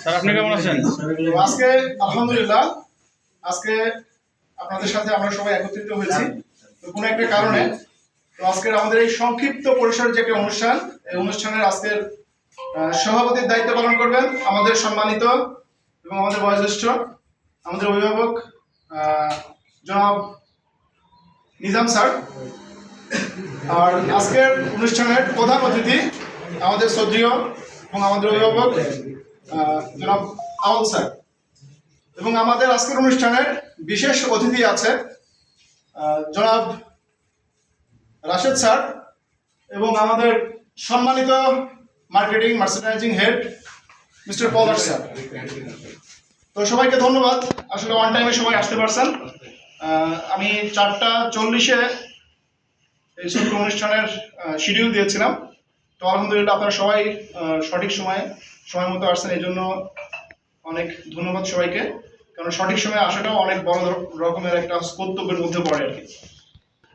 Sir, আপনি কেমন আছেন? আজকে, আলহামদুলিল্লাহ, আজকে আপনাদের সাথে আমরা সবাই একত্রিত হয়েছি, তো কোনো একটা কারণে। তো আজকের আমাদের এই সংক্ষিপ্ত পরিসরের যে একটা অনুষ্ঠান, এই অনুষ্ঠানের আজকের সভাপতির দায়িত্ব পালন করবেন আমাদের সম্মানিত এবং আমাদের বয়োজ্যেষ্ঠ, আমাদের অভিভাবক জনাব নিজাম স্যার। আর আজকের অনুষ্ঠানের প্রধান অতিথি আমাদের শ্রদ্ধীয় এবং আমাদের অভিভাবক জনাব আওয়াল স্যার। এবং আমাদের আজকের অনুষ্ঠানের বিশেষ অতিথি আছে জনাব রাশেদ স্যার এবং আমাদের সম্মানিত মার্কেটিং মার্চেন্ডাইজিং হেড মিস্টার পলার স্যার। তো সবাইকে ধন্যবাদ। আসলে ওয়ান টাইমে সবাই আসতে পারছেন। আমি চারটা চল্লিশে এই ছোট্ট অনুষ্ঠানের শিডিউল দিয়েছিলাম। তো আলহামদুলিল্লাহ আপনারা সবাই সঠিক সময়ে সময় মতো আসছেন এই জন্য অনেক ধন্যবাদ সবাইকে। কারণ সঠিক সময়ে আসাটাও অনেক বড় রকমের একটা কর্তব্যের মধ্যে পড়ে আর কি।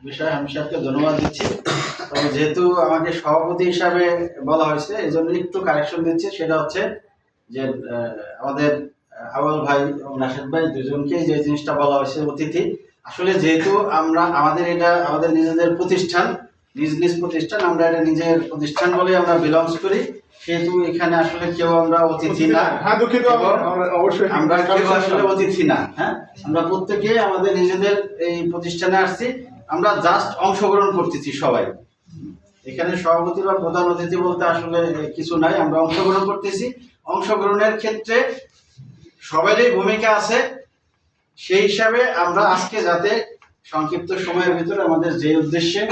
বিষয়ে আমি সাহেবকে ধন্যবাদ দিচ্ছি। তবে যেহেতু আমাকে সভাপতি হিসাবে বলা হয়েছে এই জন্য একটু কারেকশন দিচ্ছি। সেটা হচ্ছে যে আমাদের আহ, আওয়াল ভাই এবং রাশেদ ভাই দুজনকেই যে জিনিসটা বলা হয়েছে অতিথি। আসলে যেহেতু আমরা আমাদের এটা আমাদের নিজেদের প্রতিষ্ঠান নিজ নিজ প্রতিষ্ঠান আমরা এটা নিজের প্রতিষ্ঠান বলে আমরা বিলংস করি। সেহেতু এখানে আসলে কেউ আমরা অতিথি না। হ্যাঁ দুঃখিত এবং অবশ্যই আমরা কেউ আসলে অতিথি না হ্যাঁ? আমরা প্রত্যেকে আমাদের নিজেদের এই প্রতিষ্ঠানে আসছি। আমরা জাস্ট অংশগ্রহণ করতেছি সবাই। এখানে সভাপতি বা প্রধান অতিথি বলতে আসলে কিছু নাই আমরা অংশগ্রহণ করতেছি। অংশগ্রহণের ক্ষেত্রে সবারই ভূমিকা আছে। সেই হিসাবে আমরা আজকে যাতে সংক্ষিপ্ত সময়ের ভিতরে আমাদের যে উদ্দেশ্যে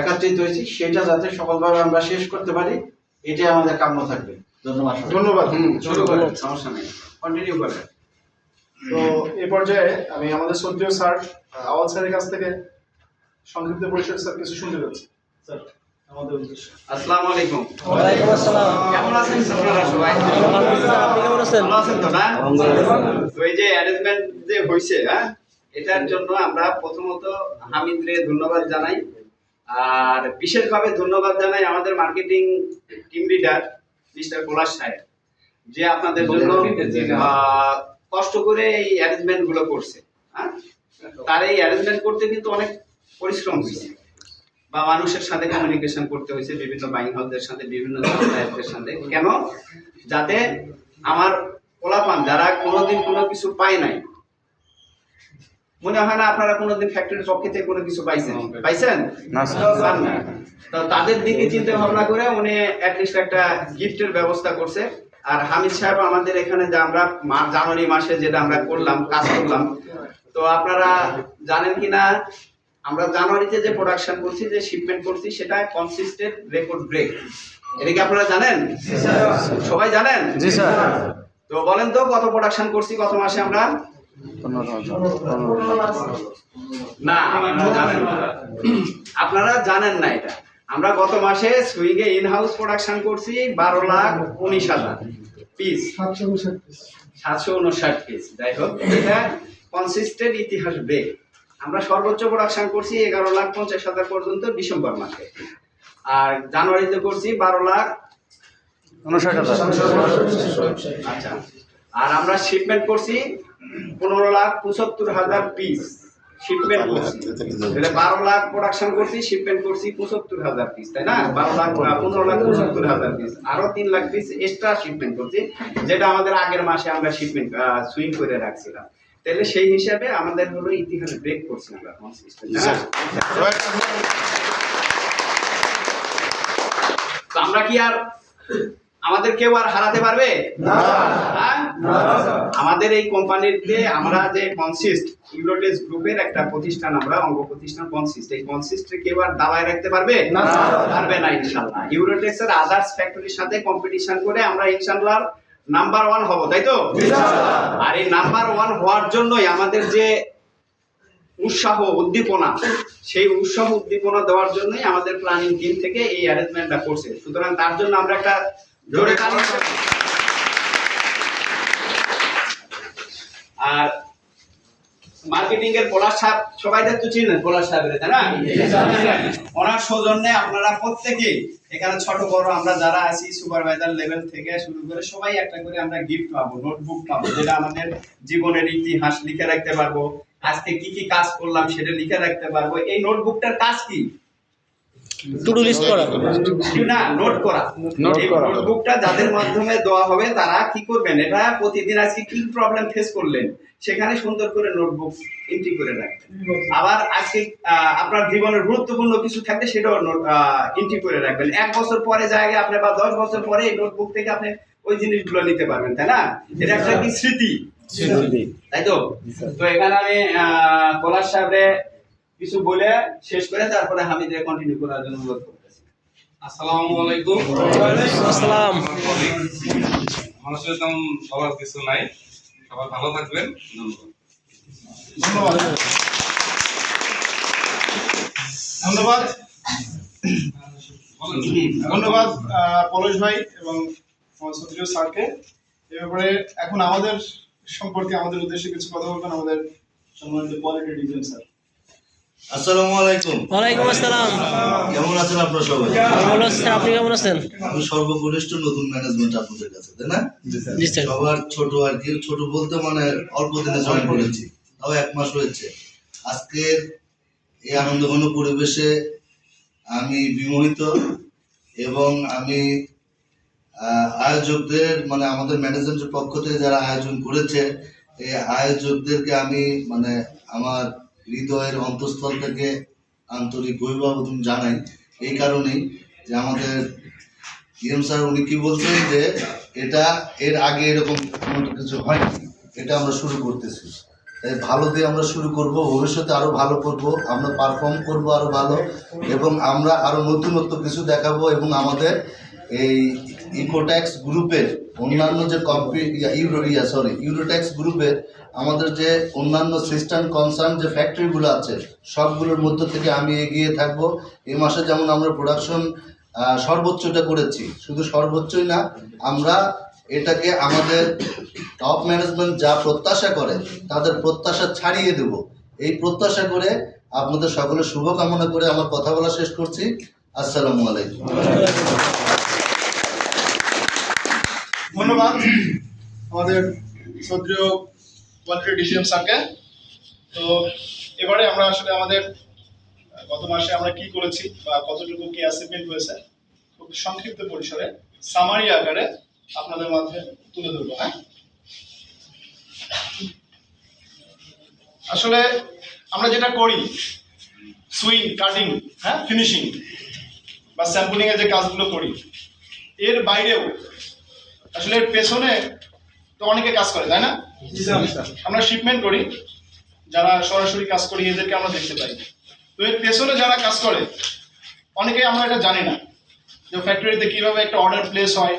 একত্রিত হয়েছি সেটা যাতে সফলভাবে আমরা শেষ করতে পারি। এটাই আমাদের কাম্য থাকবে। ধন্যবাদ। ধন্যবাদ। শুরু করেন সমস্যা নেই। কন্টিনিউ করেন তো এই পর্যায়ে আমি আমাদের শ্রদ্ধেয় স্যার আহ, আওয়াল স্যারের কাছ থেকে সংক্ষিপ্ত পরিষদ স্যার কিছু শুনতে যাচ্ছি স্যার আমাদের উদ্দেশ্য। আসসালামু আলাইকুম। ওয়ালাইকুম আসসালাম। কেমন আছেন আপনারা সবাই? আপনি কেমন আছেন? ভালো আছেন তো না? তো এই যে অ্যারেঞ্জমেন্ট যে হয়েছে হ্যাঁ এটার জন্য আমরা প্রথমত হামিদ রে ধন্যবাদ জানাই। আর বিশেষভাবে ধন্যবাদ জানাই আমাদের marketing team leader mister Palash সাহেব যে আপনাদের জন্য কষ্ট করে এই অ্যারেঞ্জমেন্টগুলো করছে হ্যাঁ? তার এই অ্যারেঞ্জমেন্ট করতে কিন্তু অনেক পরিশ্রম হয়েছে। বা মানুষের সাথে কমিউনিকেশন করতে হয়েছে বিভিন্ন বাইং হাউসের সাথে বিভিন্ন সাপ্লায়ারদের সাথে। কেন? যাতে আমার পোলাপান যারা কোনোদিন কোনো কিছু পায় নাই মনে হয় না আপনারা কোনোদিন ফ্যাক্টরির পক্ষ থেকে কোনো কিছু পাইছেন? পাইছেন। তো তাদের দিকে চিন্তা ভাবনা করে উনি অ্যাটলিস্ট একটা গিফটের ব্যবস্থা করছে। আর হামিদ সাহেব আমাদের এখানে যে আমরা জানুয়ারি মাসে যেটা আমরা করলাম কাজ করলাম তো আপনারা জানেন কি না আমরা জানুয়ারিতে যে প্রোডাকশন করছি যে শিপমেন্ট করছি সেটা কনসিস্টেন্ট রেকর্ড ব্রেক এটা কি আপনারা জানেন? সবাই জানেন? জি স্যার। তো বলেন তো কত প্রোডাকশন করছি কত মাসে আমরা? না, আপনারা জানেন না। এটা। আমরা গত মাসে সুইগে ইন হাউস প্রোডাকশন করছি বারো লাখ উনিশ হাজার পিস সাতশো উনষাট পিস যাই হোক, এটা কনসিস্টেন্ট ইতিহাস ব্রেক আমরা সর্বোচ্চ প্রোডাকশন করছি এগারো লাখ পঞ্চাশ হাজার পর্যন্ত ডিসেম্বর মাসে। আর জানুয়ারিতে করছি বারো লাখ উনষাট হাজার। আচ্ছা। আর আমরা শিপমেন্ট করছি পনেরো লাখ পঁচাত্তর হাজার পিস শিপমেন্ট করছি। তাহলে বারো লাখ প্রোডাকশন করছি শিপমেন্ট করছি পঁচাত্তর হাজার পিস তাই না? বারো লাখ পনেরো লাখ পঁচাত্তর হাজার পিস আরও তিন লাখ পিস এক্সট্রা শিপমেন্ট করছি যেটা আমাদের আগের মাসে আমরা শিপমেন্ট সুইং করে রাখছিলাম। তাহলে সেই হিসাবে আমাদের হলো ইতিহাস ব্রেক করছি আমরা না? কি আর আমাদের কেউ আর হারাতে পারবে? হ্যাঁ? আমাদের এই কোম্পানিতে আমরা যে কনসিস্ট ইউরোটেস গ্রুপের একটা প্রতিষ্ঠান আমরা অঙ্গ প্রতিষ্ঠান কনসিস্ট এই কনসিস্টে কেউ আর দাবায় রাখতে পারবে? পারবে না ইনশাল্লাহ ইউরোটেক্স এর আদার্স ফ্যাক্টরির সাথে কম্পিটিশন করে আমরা ইনশাল্লাহ নাম্বার ওয়ান হব তাই তো? আর এই নাম্বার ওয়ান হওয়ার জন্যই আমাদের যে উৎসাহ উদ্দীপনা সেই উৎসাহ উদ্দীপনা দেওয়ার জন্যই আমাদের প্ল্যানিং টিম থেকে এই অ্যারেঞ্জমেন্টটা করছে। সুতরাং তার জন্য আমরা একটা জোরে তালি আর মার্কেটিং এর পলাশ সাহেব, সবাই তো চিনেন পলাশ সাহেবের, তাই না? ওনার সৌজন্যে আপনারা প্রত্যেকেই, এখানে ছোট, বড়, আমরা যারা আছি সুপারভাইজার লেভেল থেকে শুরু করে সবাই একটা করে আমরা গিফট পাবো নোটবুক পাবো, যেটা আমাদের জীবনের ইতিহাস লিখে রাখতে পারব। আজকে কি কি কাজ করলাম সেটা লিখে রাখতে পারব। এই নোটবুকটার কাজ কি? টু ডু লিস্ট করা। না নোট করা। এই করা। নোটবুকটা যাদের মাধ্যমে দেওয়া হবে তারা কি করবেন? এটা প্রতিদিন আজকে কি প্রবলেম ফেস করলেন? সেখানে সুন্দর করে নোটবুক এন্ট্রি করে রাখবেন। আবার আজকে আপনার জীবনের গুরুত্বপূর্ণ কিছু থাকলে সেটাও এন্ট্রি করে রাখবেন। এক বছর পরে জায়গায় আপনি বা দশ বছর পরে এই নোটবুক থেকে আপনি ওই জিনিসগুলো নিতে পারবেন তাই না? এটা একটা কি স্মৃতি? তাই তো? তো এখানে আমি পলাশ সাহেবরে কিছু বলে শেষ করে তারপরে হামিদের কন্টিনিউ করার জন্য অনুরোধ করতেছি। আসসালামু আলাইকুম। আসসালাম। মানুষের বলার কিছু নাই। সবাই ভালো থাকবেন। ধন্যবাদ। ধন্যবাদ। ধন্যবাদ পলাশ ভাই এবং সত্রিয় স্যারকে। এ ব্যাপারে এখন আমাদের সম্পর্কে আমাদের উদ্দেশ্যে কিছু কথা বলবেন আমাদের সম্মানিত কোয়ালিটি ডিজাইন স্যার। আসসালামু আলাইকুম। ওয়ালাইকুম আসসালাম। কেমন আছেন আপনারা সবাই? ভালো আছি আপনি কেমন আছেন? আমি সর্বকনিষ্ঠ নতুন ম্যানেজমেন্ট আপনাদের কাছে তাই না? জি স্যার। সবার ছোট আর কি ছোট বলতে মানে অল্প দিনে জয়েন করেছি তাও এক মাস হয়েছে। আজকের এই আনন্দঘন পরিবেশে আমি বিমোহিত এবং আমি আহ, আয়োজকদের মানে আমাদের ম্যানেজমেন্টের পক্ষ থেকে যারা আয়োজন করেছে এই আয়োজকদেরকে আমি মানে আমার হৃদয়ের অন্তঃস্থল থেকে আন্তরিক অভিবাদন জানাই। এই কারণেই যে আমাদের ইএম স্যার, উনি কি বলছেন যে এটা এর আগে এরকম কোনো কিছু হয়নি, এটা আমরা শুরু করতেছি। ভালো দিয়ে আমরা শুরু করব, ভবিষ্যতে আরও ভালো করব, আমরা পারফর্ম করব আরও ভালো, এবং আমরা আরও নতুনত্ব কিছু দেখাবো, এবং আমাদের এই ইকোট্যাক্স গ্রুপের অন্যান্য যে কম্পি ইউরো সরি ইউরোট্যাক্স গ্রুপের আমাদের যে অন্যান্য সিস্টেম কনসার্ন যে ফ্যাক্টরিগুলো আছে, সবগুলোর মধ্য থেকে আমি এগিয়ে থাকব। এই মাসে যেমন আমরা প্রোডাকশন সর্বোচ্চটা করেছি, শুধু সর্বোচ্চই না, আমরা এটাকে আমাদের টপ ম্যানেজমেন্ট যা প্রত্যাশা করে, তাদের প্রত্যাশা ছাড়িয়ে দেব। এই প্রত্যাশা করে আপনাদের সকলের শুভকামনা করে আমার কথা বলা শেষ করছি। আসসালামু আলাইকুম। ধন্যবাদ। আমাদের শ্রদ্ধেয় কোয়ালিটি ডিসিএম স্যারকে তো এবারে আমরা আসলে আমাদের গত মাসে আমরা কি করেছি বা কতটুকু কি অ্যাচিভমেন্ট হয়েছে, খুব সংক্ষিপ্ত পরিসরে সামারি আকারে আপনাদের মাঝে তুলে ধরবো হ্যাঁ? আসলে আমরা যেটা করি সুইং কাটিং হ্যাঁ ফিনিশিং বা স্যাম্পলিং এর যে কাজগুলো করি, এর বাইরেও, আসলে পেছনে তো অনেকে কাজ করে তাই না? আমরা শিপমেন্ট করি যারা সরাসরি কাজ করি এদেরকে আমরা দেখতে পাই। তো এর পেছনে যারা কাজ করে অনেকে আমরা এটা জানি না যে ফ্যাক্টরিতে কীভাবে একটা অর্ডার প্লেস হয়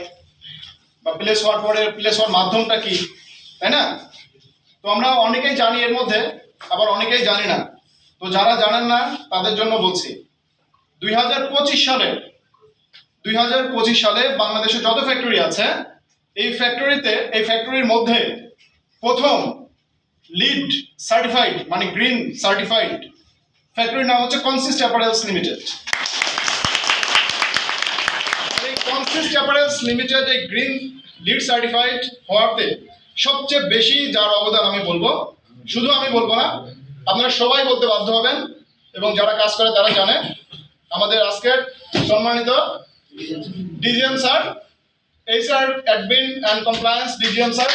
বা প্লেস হওয়ার পরে প্লেস হওয়ার মাধ্যমটা কি তাই না? তো আমরা অনেকেই জানি এর মধ্যে আবার অনেকেই জানি না। তো যারা জানেন না তাদের জন্য বলছি দুই হাজার পঁচিশ সালে দুই হাজার পঁচিশ সালে বাংলাদেশে যত ফ্যাক্টরি আছে এই ফ্যাক্টরিতে এই ফ্যাক্টরির মধ্যে প্রথম লিড সার্টিফাইড মানে গ্রিন সার্টিফাইড ফ্যাক্টরির নাম হচ্ছে কনসিস্ট অ্যাপারেলস লিমিটেড এই কনসিস্ট অ্যাপারেলস লিমিটেড এই গ্রিন লিড সার্টিফাইড হওয়াতে সবচেয়ে বেশি যার অবদান আমি বলব, শুধু আমি বলব না, আপনারা সবাই বলতে বাধ্য হবেন এবং যারা কাজ করে তারা জানে, আমাদের আজকের সম্মানিত DGM sir HR admin and compliance DGM sir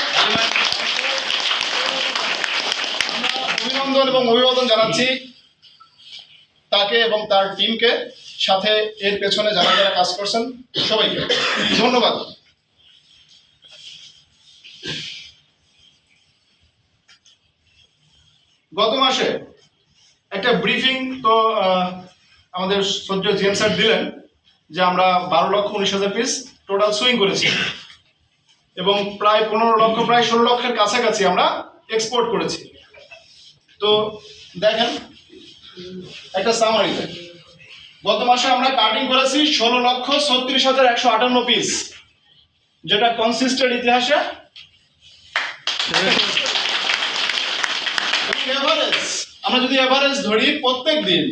অভিনন্দন এবং অভিবাদন জানাচ্ছি তাকে এবং তার টিমকে সাথে এর পেছনে যারা যারা কাজ করছেন, সবাইকে। ধন্যবাদ। গত মাসে একটা ব্রিফিং তো আমাদের সহ্য জিএম স্যার দিলেন যে আমরা বারো লক্ষ উনিশ হাজার পিস টোটাল সুইং করেছি। এবং প্রায় পনেরো লক্ষ, প্রায় ষোলো লক্ষের কাছাকাছি আমরা এক্সপোর্ট করেছি। তো দেখেন, একটা সামারি গত মাসে আমরা কাটিং করেছি ষোলো লক্ষ ছত্রিশ হাজার একশো আটান্ন পিস যেটা কনসিস্টেন্ট ইতিহাসে আমরা যদি এভারেজ ধরি প্রত্যেক দিন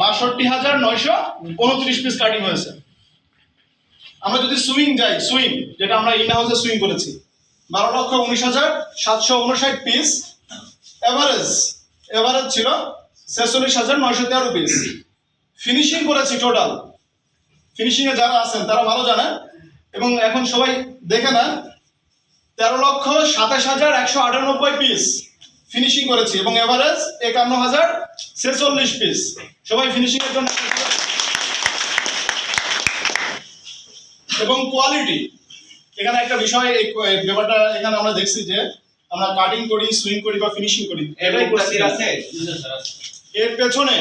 বাষট্টি হাজার নয়শো উনত্রিশ পিস কাটিং হয়েছে। আমরা যদি সুইং যাই, সুইং, যেটা আমরা ইন হাউসে সুইং করেছি, বারো লক্ষ উনিশ হাজার সাতশো উনষাট পিস এভারেজ এভারেজ ছিল ছেচল্লিশ হাজার নয়শো তেরো পিস ফিনিশিং করেছি টোটাল ফিনিশিং এ যারা আছেন, তারা ভালো জানেন। এবং এখন সবাই দেখে নেন, তেরো লক্ষ সাতাশ হাজার একশো আটানব্বই পিস ফিনিশিং করেছি এবং এভারেজ একান্ন হাজার ছেচল্লিশ পিস সবাই ফিনিশিং এর জন্য এবং কোয়ালিটি এখানে একটা বিষয় এই ব্যাপারটা এখানে আমরা দেখছি যে আমরা কাটিং করি সুইং করি বা ফিনিশিং করি। এটাই করছি। আছে এর পেছনে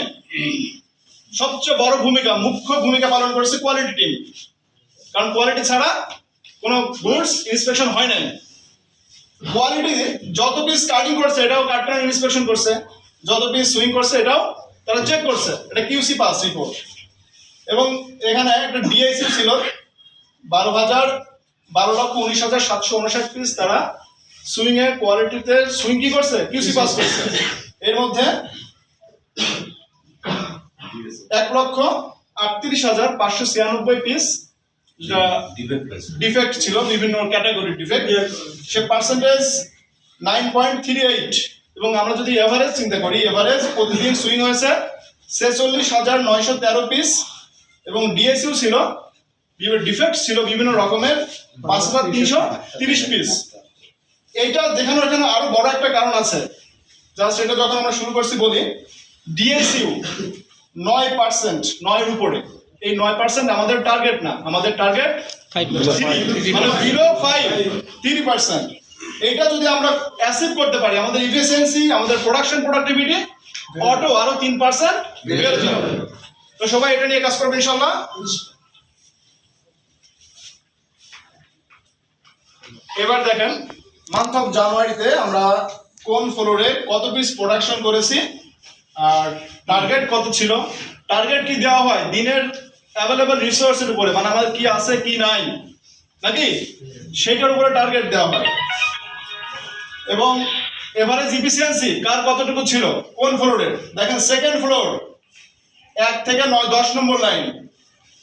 সবচেয়ে বড় ভূমিকা মুখ্য ভূমিকা পালন করেছে কোয়ালিটি টিম কারণ কোয়ালিটি ছাড়া কোনো গুডস ইন্সপেকশন হয় নাই। কোয়ালিটি যত পিস কাটিং করছে এটাও কাটকান ইন্সপেকশন করছে। যত পিস সুইং করছে এটাও তারা চেক করছে। এটা কিউসি পাস রিপোর্ট এবং এখানে একটা ডিআইসি ছিল বারো হাজার বারো লক্ষ উনিশ হাজার সাতশো উনষাট পিস তারা সুইং এর কোয়ালিটিতে সুইং কি করছে? কিউসি পাস করছে। এর মধ্যে এক লক্ষ আটত্রিশ হাজার পাঁচশো ছিয়ানব্বই পিস ডিফেক্ট ছিল বিভিন্ন ক্যাটাগরির ডিফেক্ট সে percentage nine point three eight এবং আমরা যদি এভারেজ চিন্তা করি এভারেজ প্রতিদিন সুইং হয়েছে ছেচল্লিশ হাজার নয়শো তেরো পিস এবং ডিএসইউ ছিল ডিফেক্ট ছিল বিভিন্ন রকমের পাঁচ হাজার তিনশো তিরিশ পিস এইটা দেখানোর এখানে আরও বড় একটা কারণ আছে। জাস্ট এটা যখন আমরা শুরু করছি বলি ডিএসইউ নয় পার্সেন্ট নয়ের উপরে। এই নয় পার্সেন্ট আমাদের টার্গেট না আমাদের টার্গেট মানে বিলো ফাইভ থ্রি পার্সেন্ট এইটা যদি আমরা অ্যাসিভ করতে পারি আমাদের ইফিসিয়েন্সি আমাদের প্রোডাকশন প্রোডাক্টিভিটি অটো আরও তিন পার্সেন্ট বেড়ে যাবে। তো সবাই এটা নিয়ে কাজ করবে ইনশাল্লাহ। এবার দেখেন মান্থ অফ জানুয়ারিতে আমরা কোন ফ্লোরে কত পিস প্রোডাকশন করেছি, আর টার্গেট কত ছিল? টার্গেট কি দেওয়া হয়? দিনের অ্যাভেলেবল রিসোর্সের উপরে মানে আমাদের কি আছে কি নাই, নাকি? সেটার উপরে টার্গেট দেওয়া হয়। এবং এভারেজ ইফিসিয়েন্সি কার কতটুকু ছিল? কোন ফ্লোরের দেখেন সেকেন্ড ফ্লোর এক থেকে নয়, দশ নম্বর লাইন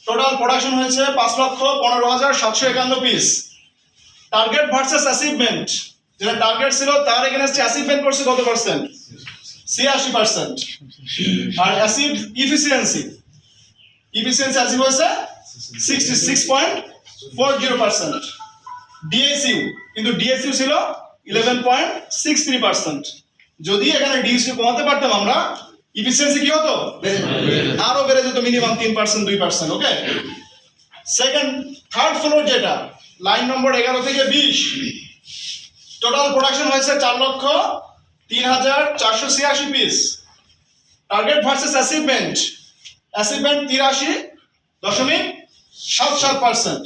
টোটাল প্রোডাকশন হয়েছে পাঁচ লক্ষ পনেরো হাজার সাতশো একান্ন পিস টার্গেট ভার্সেস অ্যাচিভমেন্ট যেটা টার্গেট ছিল, তার এগেনস্টে অ্যাচিভমেন্ট করছে কত পার্সেন্ট ছিয়াশি পার্সেন্ট আর অ্যাচিভ ইফিসিয়েন্সি ইফিসিয়েন্সি অ্যাচিভ হয়েছে sixty six point four zero percent DSU কিন্তু ডিএসইউ ছিল eleven point six three percent যদি এখানে ডিএসইউ কমাতে পারতাম আমরা ইফিসিয়েন্সি কি হতো? আরও বেড়ে যেত মিনিমাম তিন পার্সেন্ট দুই percent okay second third floor যেটা লাইন নম্বর এগারো থেকে বিশ। টোটাল প্রোডাকশন হয়েছে চার লক্ষ তিন হাজার চারশো ছিয়াশি piece target versus achievement achievement তিরাশি দশমিক সাত সাত পার্সেন্ট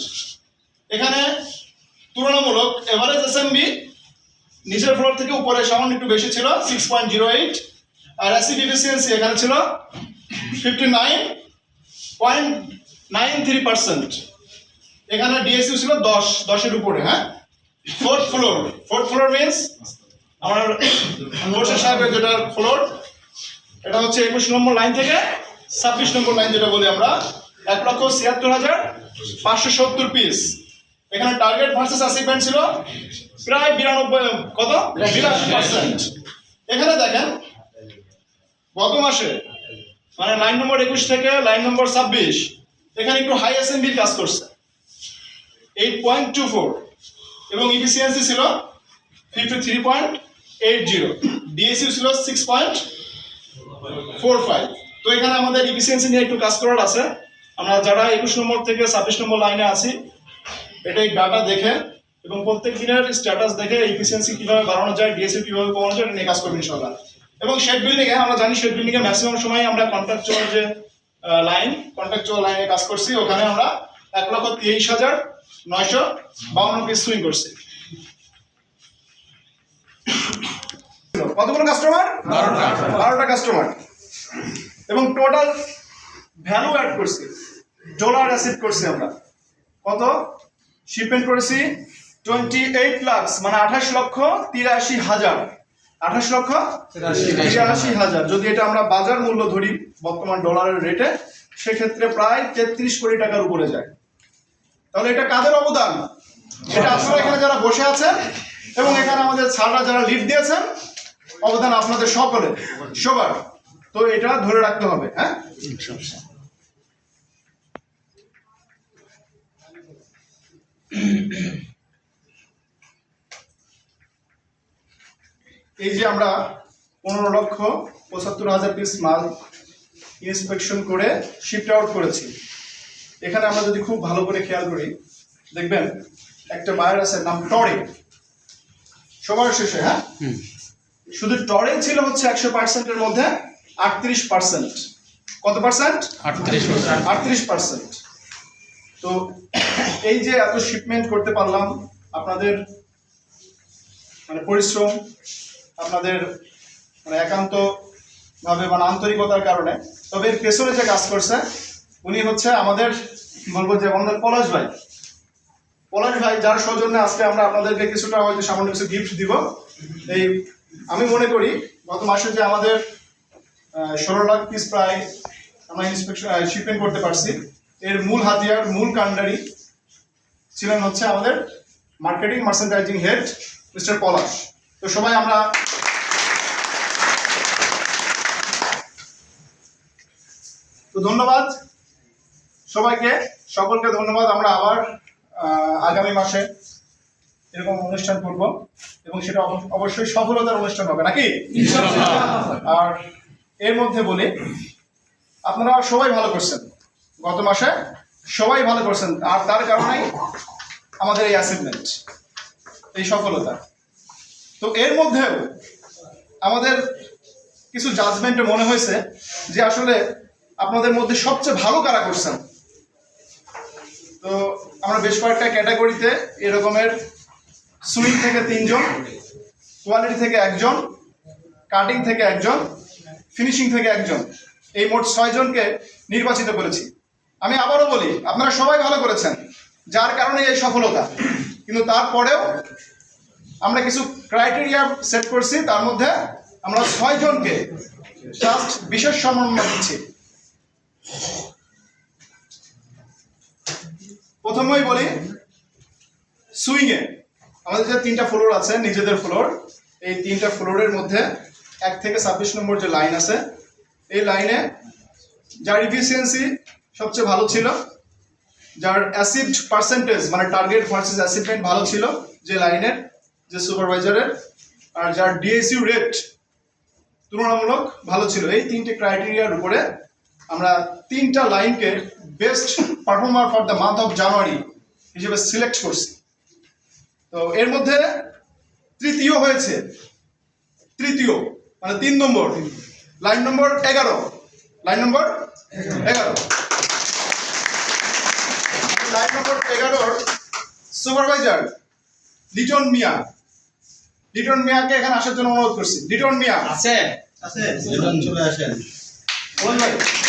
এখানে তুলনামূলক এভারেজ এসএমবি নিচের ফ্লোর থেকে উপরে সামান্য একটু বেশি ছিল সিক্স পয়েন্ট জিরো এইট আর অ্যাসিড এফিসিয়েন্সি এখানে ছিল fifty nine point nine three percent এখানে ডিএসইউ ছিল দশ, দশের উপরে হ্যাঁ? Fourth floor fourth floor means আমার মোর্শেদ সাহেবের যেটা ফ্লোর এটা হচ্ছে একুশ নম্বর লাইন থেকে ছাব্বিশ নম্বর লাইন যেটা বলি আমরা, এক লক্ষ ছিয়াত্তর হাজার পাঁচশো সত্তর পিস এখানে টার্গেট ভার্সেস অ্যাচিভমেন্ট ছিল প্রায় বিরানব্বই, কত? বিরাশি পার্সেন্ট এখানে দেখেন, গত মাসে মানে লাইন নম্বর একুশ থেকে লাইন নম্বর ছাব্বিশ, এখানে একটু হাই এসএমবির কাজ করছে। এইট পয়েন্ট টু ফোর এবং ইফিসিয়েন্সি ছিল fifty three point eight zero DSU ছিল সিক্স পয়েন্ট ফোর ফাইভ তো এখানে আমাদের ইফিসিয়েন্সি নিয়ে একটু কাজ করার আছে। আমরা যারা একুশ নম্বর থেকে ছাব্বিশ নম্বর লাইনে আছি এটা এই ডাটা দেখে এবং প্রত্যেক দিনের স্ট্যাটাস দেখে ইফিসিয়েন্সি কীভাবে বাড়ানো যায় ডিএসইউ কীভাবে কমানো যায়, এটা নিয়ে কাজ করব ইনশাল্লাহ এবং শেড বিল্ডিং এ, আমরা জানি শেড বিল্ডিং এ ম্যাক্সিমাম সময় আমরা কন্ট্রাকচুয়াল যে লাইন কন্ট্রাকচুয়াল লাইনে কাজ করছি, ওখানে আমরা এক লক্ষ তেইশ হাজার নয়শো বাউন্ন পিস সুইং করছি। কতগুলো কাস্টমার বারোটা। কাস্টমার এবং টোটাল ভ্যালু অ্যাড করছি। ডলার অ্যাসিড করছি আমরা। কত? শিপমেন্ট করেছি টোয়েন্টি এইট লাক্স মানে আঠাশ লক্ষ তিরাশি হাজার। আঠাশ লক্ষ তিরাশি হাজার। যদি এটা আমরা বাজার মূল্য ধরি বর্তমান ডলারের রেটে সেক্ষেত্রে প্রায় তেত্রিশ কোটি টাকার উপরে যায়। তাহলে এটা কাদের অবদান? এটা আপনারা এখানে যারা বসে আছেন এবং এখানে আমাদের স্যাররা যারা লিড দিয়েছেন, অবদান আপনাদের সকলের। সবার তো এটা ধরে রাখতে হবে হ্যাঁ? এই যে আমরা পনেরো লক্ষ পঁচাত্তর হাজার পিস মাল ইন্সপেকশন করে শিফট আউট করেছি। এখানে আমরা যদি খুব ভালো করে খেয়াল করি দেখবেন একটা বায়ার আছে নাম টরে। সবার শেষে হ্যাঁ? শুধু টরে ছিল হচ্ছে একশো পার্সেন্টের মধ্যে আটত্রিশ পার্সেন্ট কত পার্সেন্ট আটত্রিশ আটত্রিশ পার্সেন্ট তো এই যে এত শিপমেন্ট করতে পারলাম আপনাদের মানে পরিশ্রম আপনাদের মানে একান্ত ভাবে মানে আন্তরিকতার কারণে তবে এর পেছনে যে কাজ করছে উনি হচ্ছে আমাদের, বলব যে আমাদের পলাশ ভাই। পলাশ ভাই যার সৌজন্যে আজকে আমরা আপনাদেরকে কিছুটা হয়তো সামান্য কিছু গিফট দিব। এই আমি মনে করি, গত মাসে যে আমাদের ষোলো লাখ পিস প্রায় আমরা ইন্সপেকশন শিপমেন্ট করতে পারছি। এর মূল হাতিয়ার, মূল কান্ডারি ছিলেন হচ্ছে আমাদের marketing merchandising head mister Palash. তো সবাই আমরা তো ধন্যবাদ। সবাইকে সকলকে ধন্যবাদ। আমরা আবার আগামী মাসে এরকম অনুষ্ঠান করব এবং সেটা অব- অবশ্যই সফলতার অনুষ্ঠান হবে নাকি? আর এর মধ্যে বলি আপনারা সবাই ভালো করছেন। গত মাসে সবাই ভালো করছেন আর তার কারণেই আমাদের এই অ্যাচিভমেন্ট এই সফলতা। তো এর মধ্যেও আমাদের কিছু জাজমেন্টে মনে হয়েছে যে আসলে আপনাদের মধ্যে সবচেয়ে ভালো কারা করছেন? তো আমরা বেশ কয়েকটা ক্যাটাগরিতে এরকমের সুইং থেকে তিনজন, কোয়ালিটি থেকে একজন, কাটিং থেকে একজন, ফিনিশিং থেকে একজন। এই মোট ছয়জনকে নির্বাচিত করেছি। আমি আবারও বলি, আপনারা সবাই ভালো করেছেন, যার কারণে এই সফলতা। কিন্তু তারপরেও আমরা কিছু ক্রাইটেরিয়া সেট করছি, তার মধ্যে আমরা ছয়জনকে জাস্ট বিশেষ সম্মাননা দিচ্ছি। প্রথমেই বলি সুইংয়ে আমাদের যে তিনটা ফ্লোর আছে, নিজেদের ফ্লোর এই তিনটা ফ্লোরের মধ্যে এক থেকে ছাব্বিশ নম্বর যে লাইন আছে, এই লাইনে যার ইফিসিয়েন্সি সবচেয়ে ভালো ছিল, যার অ্যাসিড পার্সেন্টেজ মানে টার্গেট ভার্সেস অ্যাসিডমেন্ট ভালো ছিল, যে লাইনের যে সুপারভাইজারের আর যার ডিএসইউ রেট তুলনামূলক ভালো ছিল। এই তিনটে ক্রাইটেরিয়ার উপরে আমরা তিনটা লাইনকে best performer for the month of January হিসেবে সিলেক্ট করছি। তো এর মধ্যে তৃতীয় হয়েছে। তৃতীয় মানে তিন নম্বর। লাইন নম্বর এগারো। লাইন নম্বর এগারো। লাইন নম্বর এগারোর সুপারভাইজার লিটন মিয়া। লিটন মিয়াকে এখানে আসার জন্য অনুরোধ করছি। লিটন মিয়া। আছে। আছে। চলে আসেন। বলুন ভাই। লিটন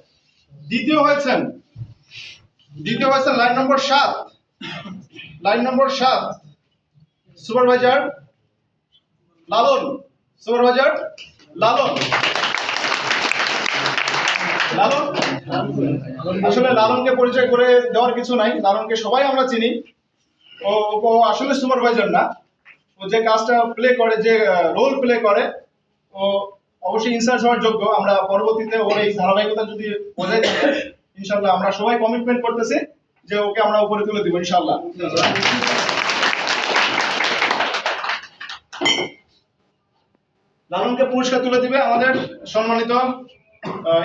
দ্বিতীয় হয়েছেন। দ্বিতীয় হয়েছেন লাইন নম্বর সাত। লাইন নম্বর সাত। সুপারভাইজার লালন। সুপারভাইজার লালন। লালন? আসলে লালনকে পরিচয় করে দেওয়ার কিছু নাই। লালনকে সবাই আমরা চিনি। ও ও আসলে সুপারভাইজার না। ও যে কাজটা প্লে করে, যে রোল প্লে করে, ও অবশ্যই ইনচার্জ হওয়ার যোগ্য। আমরা পরবর্তীতে ওর এই ধারাবাহিকতা যদি বজায় থাকে ইনশাল্লাহ আমরা সবাই কমিটমেন্ট করতেছি যে ওকে আমরা উপরে তুলে দিব ইনশাল্লাহ লালনকে পুরস্কার তুলে দিবে আমাদের সম্মানিত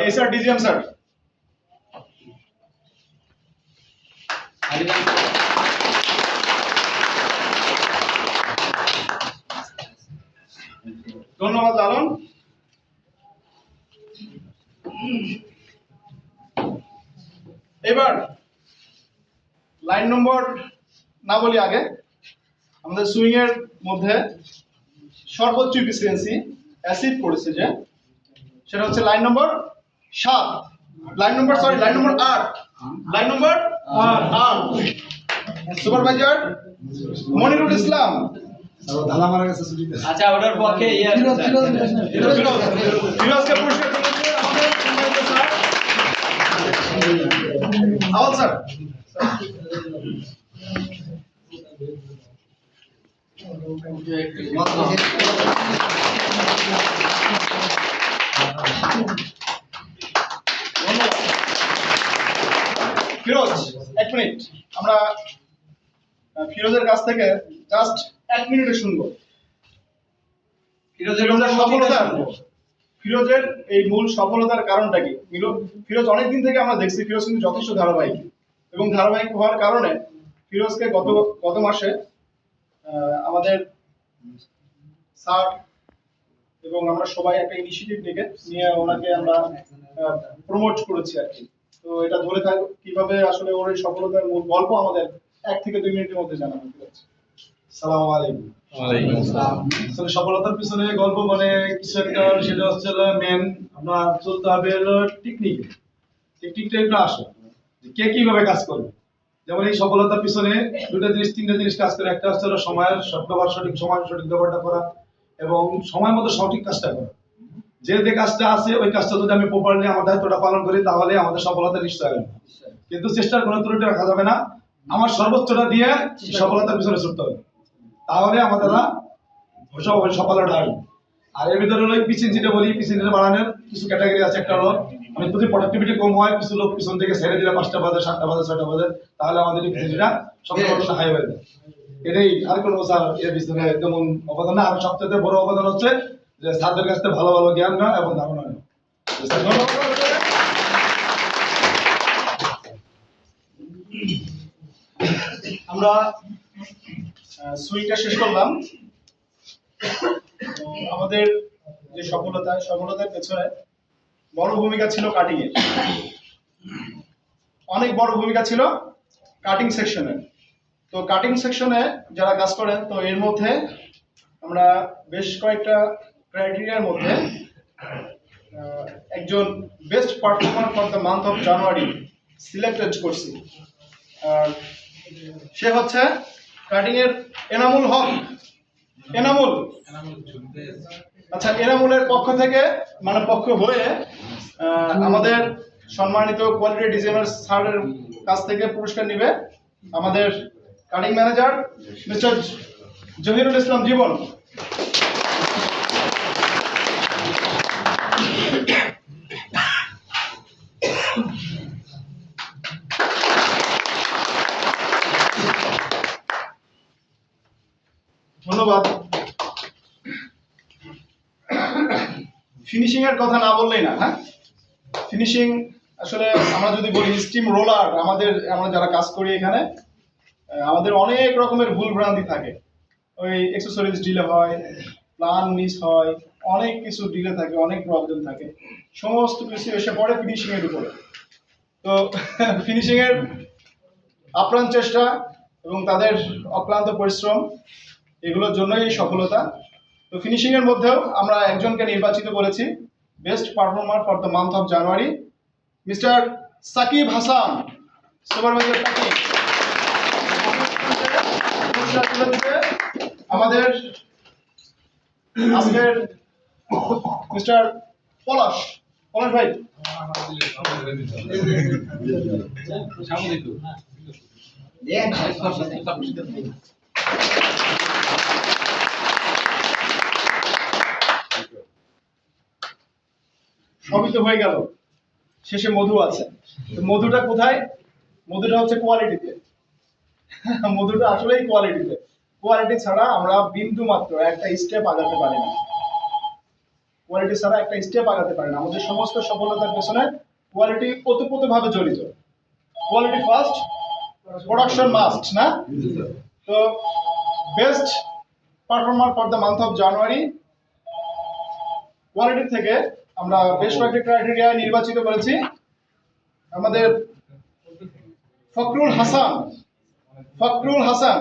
এস আর ডিজিএম স্যার ধন্যবাদ, লালন। এবার লাইন নম্বর না বলি আগে আমাদের সুইং এর মধ্যে সর্বোচ্চ ইফিসিয়েন্সি অ্যাসিড পড়েছে যে সেটা হচ্ছে লাইন নম্বর সাত। Line number sorry line number আট। লাইন নম্বর আট। সুপারভাইজার মনিরুল ইসলাম। আচ্ছা ওটার পক্ষে ইয়ে ফিরোজকে পুরস্কার আওয়াজ স্যার। ফিরোজ, এক মিনিট। আমরা ফিরোজের কাছ থেকে জাস্ট এক মিনিটে শুনব। ফিরোজের সফলতা ফিরোজের এই মূল সফলতার কারণটা কি? ফিরোজ অনেকদিন থেকে আমরা দেখছি, ফিরোজ কিন্তু যথেষ্ট ধারাবাহিক। এবং ধারাবাহিক হওয়ার কারণে ফিরোজকে গত গত মাসে আমাদের স্যার এবং আমরা সবাই একটা ইনিশিয়েটিভ নিয়ে নিয়ে ওনাকে আমরা প্রমোট করেছি আর কি। তো এটা ধরে থাক, কীভাবে আসলে ওর এই সফলতার মূল গল্প আমাদের এক থেকে দুই মিনিটের মধ্যে জানানো ফিরোজ সালাম আলাইকুম। আসলে সফলতার পিছনে গল্প মানে কিছু একটা, সেটা হচ্ছে মেন আমরা চলতে হবে একটু আসো। কে কীভাবে কাজ করবে যেমন এই সফলতার পিছনে দুটো জিনিস, তিনটা জিনিস কাজ করে। একটা হচ্ছে সঠিক সময় সঠিক ব্যবহারটা করা এবং সময় মতো সঠিক কাজটা করা। যে যে কাজটা আছে, ওই কাজটা যদি আমি প্রপারলি আমার দায়িত্বটা পালন করি, তাহলে আমাদের সফলতা নিশ্চয় হবে। কিন্তু চেষ্টার কোনো ত্রুটি রাখা যাবে না। আমার সর্বোচ্চটা দিয়ে সফলতার পিছনে ছুটতে হবে। তাহলে আমাদের সব সফলতা হবে। আর এর ভিতরে হলো পিছন যেটা বলি, পিছন যেটা বাড়ানোর কিছু ক্যাটাগরি আছে। একটা হলো মানে যদি প্রোডাক্টিভিটি কম হয়, কিছু লোক পিছন থেকে ছেড়ে দিলে পাঁচটা বাজে, সাতটা বাজে, ছয়টা বাজে, তাহলে আমাদের এই পিছন যেটা হাই হয়ে যায়। এটাই আর কোনো স্যার এর পিছনে তেমন অবদান না। আর সবচেয়ে বড় অবদান হচ্ছে যে স্যারদের কাছ থেকে ভালো ভালো জ্ঞান না এবং ধারণা নেওয়া। আমরা সুইংটা শেষ করলাম। আমাদের যে সফলতা, সফলতার পেছনে বড় ভূমিকা ছিল কাটিং এর। অনেক বড় ভূমিকা ছিল কাটিং সেকশনে তো কাটিং সেকশনে যারা কাজ করেন তো এর মধ্যে আমরা বেশ কয়েকটা ক্রাইটেরিয়ার মধ্যে একজন best performer for the month of January selected করছি। আর সে হচ্ছে কাটিং এর এনামুল হক। এনামুল। আচ্ছা এনামুলের পক্ষ থেকে মানে পক্ষ হয়ে আমাদের সম্মানিত কোয়ালিটি ডিজাইনার স্যারের কাছ থেকে পুরস্কার নিবে আমাদের cutting manager mister Jahirul Islam, জীবন ধন্যবাদ ফিনিশিং এর কথা না বললেই না হ্যাঁ? ফিনিশিং আসলে আমরা যদি বলি স্টিম রোলার আমাদের, আমরা যারা কাজ করি এখানে আমাদের অনেক রকমের ভুল ভ্রান্তি থাকে। ওই এক্সেসরিজ ডিলে হয় প্লান মিস হয়, অনেক কিছু ডিলে থাকে, অনেক প্রবলেম থাকে। সমস্ত কিছু এসে পড়ে ফিনিশিং এর উপরে। তো ফিনিশিং এর আপ্রাণ চেষ্টা এবং তাদের অক্লান্ত পরিশ্রম, এগুলোর জন্যই সফলতা। তো ফিনিশিং এর মধ্যেও আমরা একজনকে নির্বাচিত করেছি। Best performer for the month of January mister Sakib Hasan. Supervisor Sakib. আমাদের আজকের মিস্টার পলাশ। পলাশ ভাই। সবই তো হয়ে গেল। শেষে মধু আছে। মধুটা কোথায়? মধুটা হচ্ছে কোয়ালিটিতে মধুটা আসলেই কোয়ালিটিতে কোয়ালিটি ছাড়া আমরা বিন্দু মাত্র একটা স্টেপ আগাতে পারি না। কোয়ালিটি ছাড়া একটা স্টেপ আগাতে পারি না। আমাদের সমস্ত সফলতার পেছনে কোয়ালিটি ওতপ্রোতভাবে জড়িত। কোয়ালিটি ফার্স্ট প্রোডাকশন মাস্ট না? তো best performer for the month of January quality থেকে আমরা বেশ কয়েকটি ক্রাইটেরিয়া নির্বাচিত করেছি। আমাদের ফখরুল হাসান ফখরুল হাসান,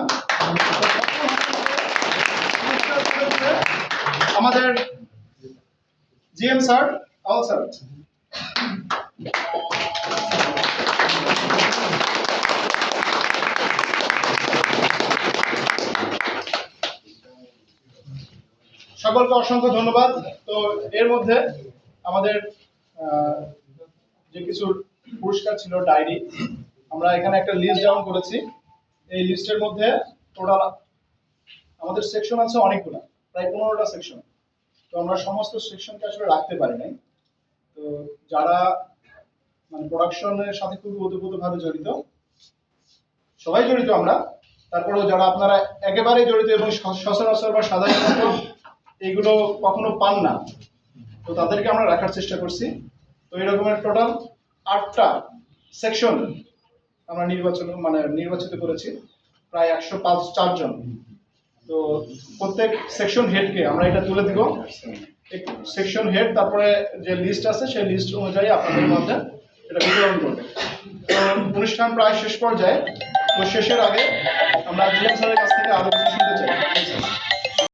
আমাদের জিএম স্যার, আল স্যার। সকলকে অসংখ্য ধন্যবাদ। তো এর মধ্যে আমাদের যে কিছু পুরস্কার ছিল, ডায়েরি, আমরা এখানে একটা লিস্ট ডাউন করেছি। এই লিস্টের মধ্যে টোটাল আমাদের সেকশন আছে অনেকগুলো, প্রায় পনেরোটা সেকশন তো আমরা সমস্ত সেকশনকে আসলে রাখতে পারি নাই। তো যারা মানে প্রোডাকশনের সাথে খুব ওতপ্রোতভাবে জড়িত, সবাই জড়িত আমরা। তারপরেও যারা আপনারা একেবারেই জড়িত এবং সচরাচর বা সাধারণত এইগুলো কখনো পান না তো তাদেরকে আমরা রাখার চেষ্টা করছি। তো এরকমের টোটাল আটটা সেকশন আমরা নির্বাচন মানে নির্বাচিত করেছি। প্রায় একশো পাঁচ, চারজন। তো প্রত্যেক সেকশন হেডকে আমরা এটা তুলে দিব। সেকশন হেড তারপরে যে লিস্ট আছে, সেই লিস্ট অনুযায়ী আপনাদের মধ্যে এটা বিতরণ করবে। অনুষ্ঠান প্রায় শেষ পর্যায়ে। তো শেষের আগে আমরা জিএম স্যারের কাছ থেকে আরও কিছু শুনতে চাই।